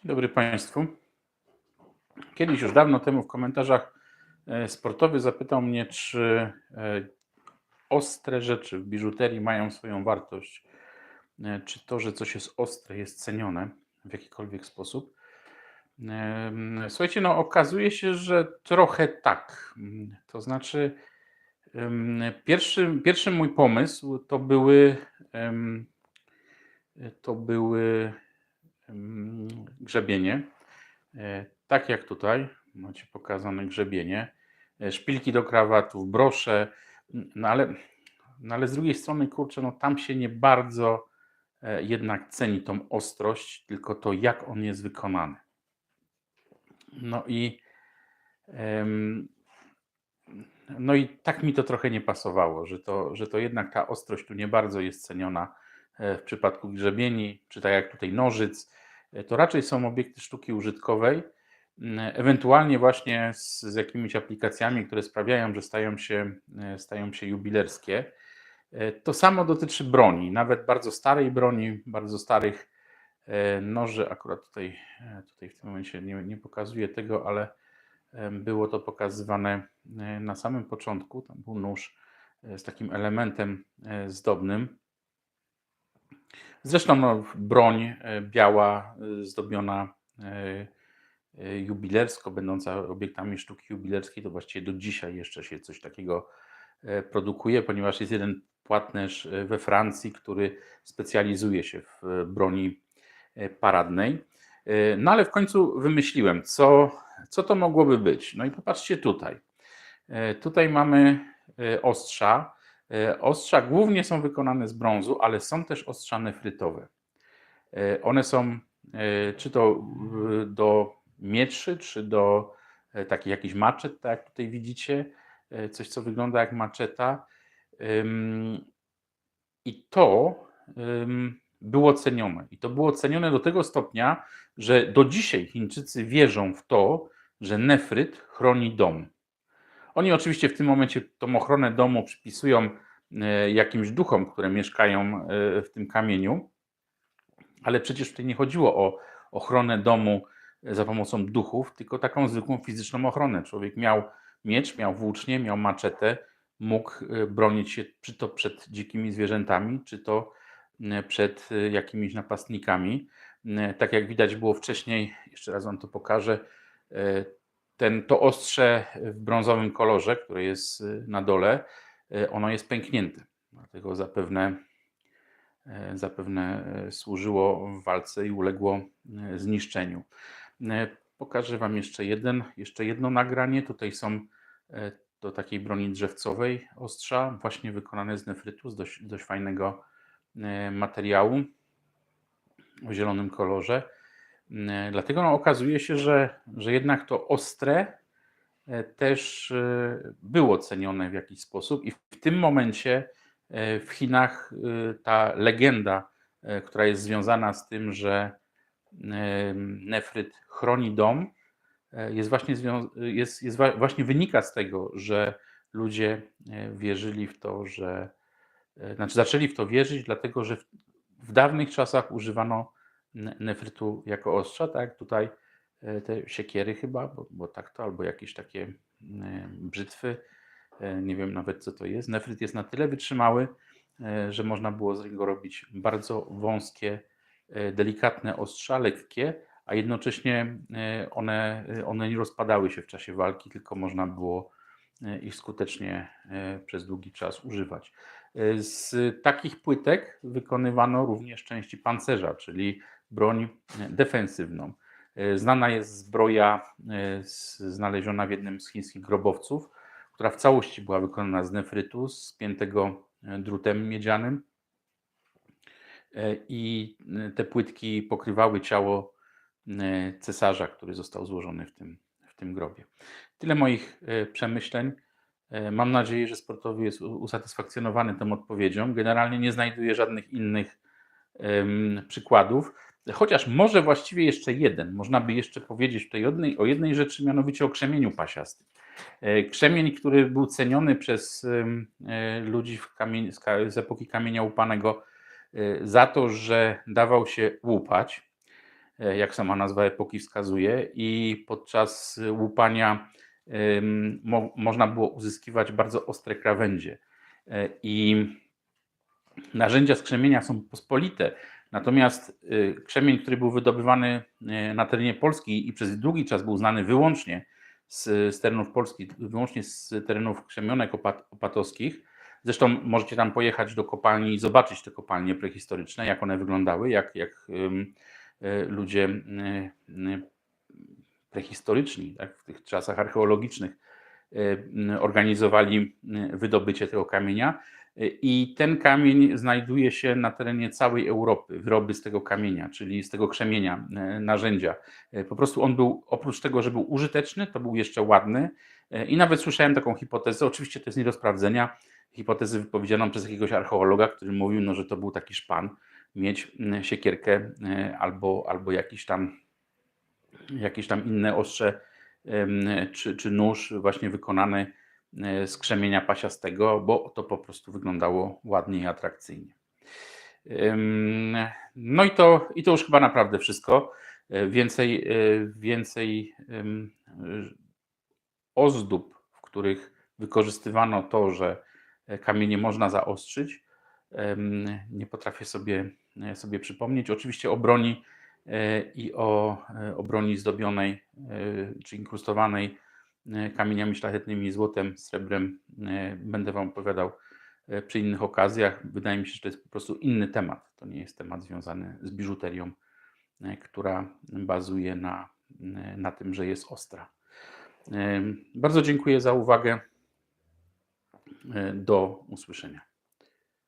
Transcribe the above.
Dzień dobry Państwu. Kiedyś już dawno temu w komentarzach e, sportowy zapytał mnie, czy e, ostre rzeczy w biżuterii mają swoją wartość. E, Czy to, że coś jest ostre, jest cenione w jakikolwiek sposób. Słuchajcie, no okazuje się, że trochę tak. To znaczy, pierwszy, pierwszy mój pomysł to były, to były grzebienie. E, Tak jak tutaj macie pokazane grzebienie, e, szpilki do krawatów, brosze, no ale, no ale z drugiej strony, kurczę, no tam się nie bardzo e, jednak ceni tą ostrość, tylko to, jak on jest wykonany. No i no i tak mi to trochę nie pasowało, że to, że to jednak ta ostrość tu nie bardzo jest ceniona w przypadku grzebieni, czy tak jak tutaj nożyc. E, To raczej są obiekty sztuki użytkowej, m, ewentualnie właśnie z, z jakimiś aplikacjami, które sprawiają, że stają się, e, stają się jubilerskie. E, To samo dotyczy broni, nawet bardzo starej broni, bardzo starych e, noży. Akurat tutaj, e, tutaj w tym momencie nie, nie pokazuję tego, ale było to pokazywane e, na samym początku. Tam był nóż e, z takim elementem e, zdobnym. Zresztą no, broń e, biała, e, zdobiona e, jubilersko, będąca obiektami sztuki jubilerskiej, to właściwie do dzisiaj jeszcze się coś takiego produkuje, ponieważ jest jeden płatnerz we Francji, który specjalizuje się w broni paradnej. No ale w końcu wymyśliłem, co, co to mogłoby być. No i popatrzcie tutaj. Tutaj mamy ostrza. E, Ostrza głównie są wykonane z brązu, ale są też ostrza nefrytowe. E, One są e, czy to do mietrzy, czy do takich jakichś maczet, tak jak tutaj widzicie, coś co wygląda jak maczeta. I to było cenione. I to było cenione do tego stopnia, że do dzisiaj Chińczycy wierzą w to, że nefryt chroni dom. Oni oczywiście w tym momencie tą ochronę domu przypisują jakimś duchom, które mieszkają e, w tym kamieniu, ale przecież tutaj nie chodziło o ochronę domu e, za pomocą duchów, tylko taką zwykłą fizyczną ochronę. Człowiek miał miecz, miał włócznie, miał maczetę, mógł e, bronić się czy to przed dzikimi zwierzętami, czy to e, przed e, jakimiś napastnikami. E, Tak jak widać było wcześniej, jeszcze raz Wam to pokażę, e, ten, to ostrze w brązowym kolorze, które jest na dole, ono jest pęknięte. Dlatego zapewne, e, zapewne e, służyło w walce i uległo e, zniszczeniu. E, Pokażę Wam jeszcze, jeden, jeszcze jedno nagranie. Tutaj są e, do takiej broni drzewcowej ostrza, właśnie wykonane z nefrytu, z dość, dość fajnego e, materiału o zielonym kolorze. E, Dlatego no, okazuje się, że, że jednak to ostre e, też e, było cenione w jakiś sposób i w tym momencie e, w Chinach e, ta legenda, e, która jest związana z tym, że e, nefryt chroni dom, e, jest właśnie, jest, jest właśnie wynika z tego, że ludzie e, wierzyli w to, że e, znaczy zaczęli w to wierzyć, dlatego że w, w dawnych czasach używano ne- nefrytu jako ostrza, tak? Tutaj e, te siekiery chyba, bo, bo tak to, albo jakieś takie e, brzytwy, e, nie wiem nawet co to jest. Nefryt jest na tyle wytrzymały, e, że można było z niego robić bardzo wąskie, e, delikatne ostrza, lekkie, a jednocześnie e, one, e, one nie rozpadały się w czasie walki, tylko można było e, ich skutecznie e, przez długi czas używać. E, Z takich płytek wykonywano również części pancerza, czyli broń e, defensywną. E, Znana jest zbroja e, znaleziona w jednym z chińskich grobowców, która w całości była wykonana z nefrytu, spiętego e, drutem miedzianym. I te płytki pokrywały ciało cesarza, który został złożony w tym, w tym grobie. Tyle moich przemyśleń. Mam nadzieję, że sportowy jest usatysfakcjonowany tą odpowiedzią. Generalnie nie znajduję żadnych innych przykładów, chociaż może właściwie jeszcze jeden. Można by jeszcze powiedzieć tutaj o jednej, o jednej rzeczy, mianowicie o krzemieniu pasiastym. E, Krzemień, który był ceniony przez e, ludzi w z z epoki kamienia łupanego e, za to, że dawał się łupać. jak sama nazwa epoki wskazuje, i podczas łupania mo, można było uzyskiwać bardzo ostre krawędzie. I narzędzia skrzemienia są pospolite, natomiast y, krzemień, który był wydobywany y, na terenie Polski i przez długi czas był znany wyłącznie z, z terenów Polski, wyłącznie z terenów krzemionek opat, opatowskich. Zresztą możecie tam pojechać do kopalni i zobaczyć te kopalnie prehistoryczne, jak one wyglądały, jak, jak y, ludzie prehistoryczni, tak, w tych czasach archeologicznych, organizowali wydobycie tego kamienia. I ten kamień znajduje się na terenie całej Europy, wyroby z tego kamienia, czyli z tego krzemienia, e, narzędzia. E, Po prostu on był, oprócz tego, że był użyteczny, to był jeszcze ładny. I nawet słyszałem taką hipotezę, oczywiście to jest nie do sprawdzenia, hipotezę wypowiedzianą przez jakiegoś archeologa, który mówił, no, że to był taki szpan, mieć siekierkę albo, albo jakiś tam, jakieś tam inne ostrze czy, czy nóż właśnie wykonany e, z krzemienia pasiastego, bo to po prostu wyglądało ładnie i atrakcyjnie. No i to, i to już chyba naprawdę wszystko. E, Więcej, e, więcej ozdób, w których wykorzystywano to, że kamienie można zaostrzyć, nie potrafię sobie, sobie przypomnieć. Oczywiście o broni i o, o broni zdobionej czy inkrustowanej kamieniami szlachetnymi, złotem, srebrem e, będę Wam opowiadał e, przy innych okazjach. Wydaje mi się, że to jest po prostu inny temat. To nie jest temat związany z biżuterią, e, która bazuje na, e, na tym, że jest ostra. E, Bardzo dziękuję za uwagę. E, Do usłyszenia.